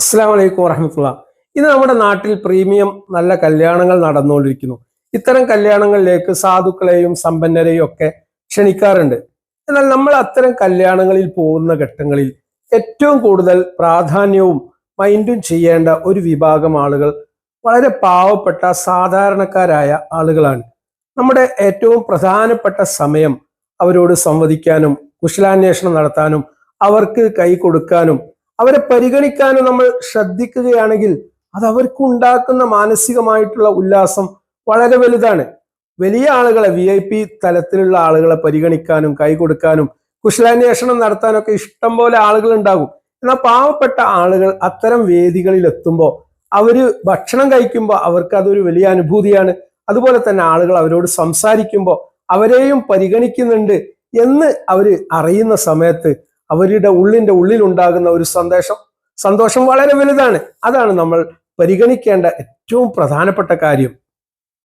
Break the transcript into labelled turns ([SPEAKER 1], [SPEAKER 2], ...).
[SPEAKER 1] അസ്സാം വലൈക്കും വറഹമത്തുള്ള. ഇന്ന് നമ്മുടെ നാട്ടിൽ പ്രീമിയം നല്ല കല്യാണങ്ങൾ നടന്നുകൊണ്ടിരിക്കുന്നു. ഇത്തരം കല്യാണങ്ങളിലേക്ക് സാധുക്കളെയും സമ്പന്നരെയും ഒക്കെ ക്ഷണിക്കാറുണ്ട്. എന്നാൽ നമ്മൾ അത്തരം കല്യാണങ്ങളിൽ പോകുന്ന ഘട്ടങ്ങളിൽ ഏറ്റവും കൂടുതൽ പ്രാധാന്യവും മൈൻഡും ചെയ്യേണ്ട ഒരു വിഭാഗം ആളുകൾ വളരെ പാവപ്പെട്ട സാധാരണക്കാരായ ആളുകളാണ്. നമ്മുടെ ഏറ്റവും പ്രധാനപ്പെട്ട സമയം അവരോട് സംവദിക്കാനും കുശലാന്വേഷണം നടത്താനും അവർക്ക് കൈ കൊടുക്കാനും അവരെ പരിഗണിക്കാനും നമ്മൾ ശ്രദ്ധിക്കുകയാണെങ്കിൽ അത് അവർക്ക് ഉണ്ടാക്കുന്ന മാനസികമായിട്ടുള്ള ഉല്ലാസം വളരെ വലുതാണ്. വലിയ ആളുകളെ വി ഐ പി തലത്തിലുള്ള ആളുകളെ പരിഗണിക്കാനും കൈ കൊടുക്കാനും കുശലാന്വേഷണം നടത്താനൊക്കെ ഇഷ്ടം പോലെ ആളുകൾ ഉണ്ടാകും. എന്നാൽ പാവപ്പെട്ട ആളുകൾ അത്തരം വേദികളിൽ എത്തുമ്പോൾ അവർ ഭക്ഷണം കഴിക്കുമ്പോൾ അവർക്ക് അതൊരു വലിയ അനുഭൂതിയാണ്. അതുപോലെ തന്നെ ആളുകൾ അവരോട് സംസാരിക്കുമ്പോൾ അവരെയും പരിഗണിക്കുന്നുണ്ട് എന്ന് അവർ അറിയുന്ന സമയത്ത് അവരുടെ ഉള്ളിന്റെ ഉള്ളിലുണ്ടാകുന്ന ഒരു സന്ദേശം സന്തോഷം വളരെ വലുതാണ്. അതാണ് നമ്മൾ പരിഗണിക്കേണ്ട ഏറ്റവും പ്രധാനപ്പെട്ട കാര്യം.